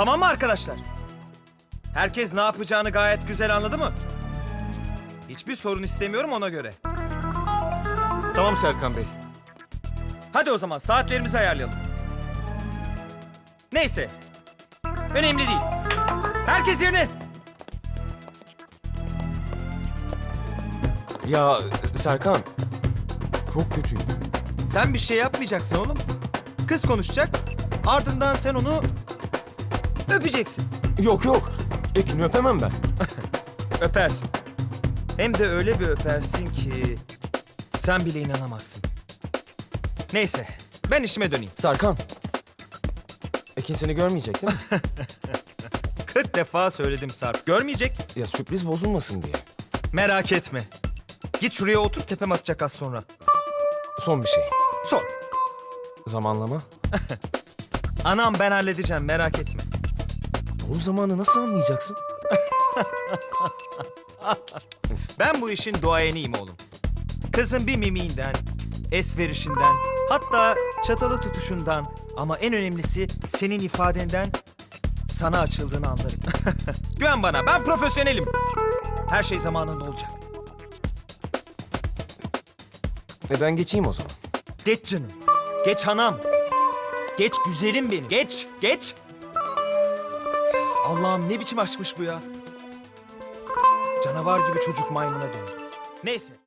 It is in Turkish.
Tamam mı arkadaşlar? Herkes ne yapacağını gayet güzel anladı mı? Hiçbir sorun istemiyorum ona göre. Tamam Serkan Bey. Hadi o zaman saatlerimizi ayarlayalım. Neyse. Önemli değil. Herkes yerine. Ya Serkan. Çok kötüyüm. Sen bir şey yapmayacaksın oğlum. Kız konuşacak. Ardından sen onu öpeceksin. Yok yok. Ekin'i öpemem ben. Öpersin. Hem de öyle bir öpersin ki sen bile inanamazsın. Neyse, ben işime döneyim. Serkan. Ekin seni görmeyecek değil mi? 40 defa söyledim Sarp. Görmeyecek. ya sürpriz bozulmasın diye. Merak etme. Git şuraya otur tepem atacak az sonra. Son bir şey. Sor. Zamanlama. Anam ben halledeceğim merak etme. Doğru zamanı nasıl anlayacaksın? Ben bu işin doğayeniyim oğlum. Kızın bir mimiğinden, es verişinden, hatta çatalı tutuşundan ama en önemlisi senin ifadenden sana açıldığını anlarım. Güven bana ben profesyonelim. Her şey zamanında olacak. E ben geçeyim o zaman. Geç canım. Geç hanam. Geç güzelim benim. Geç, geç. Allah'ım ne biçim aşkmış bu ya. Canavar gibi çocuk maymuna döndü. Neyse.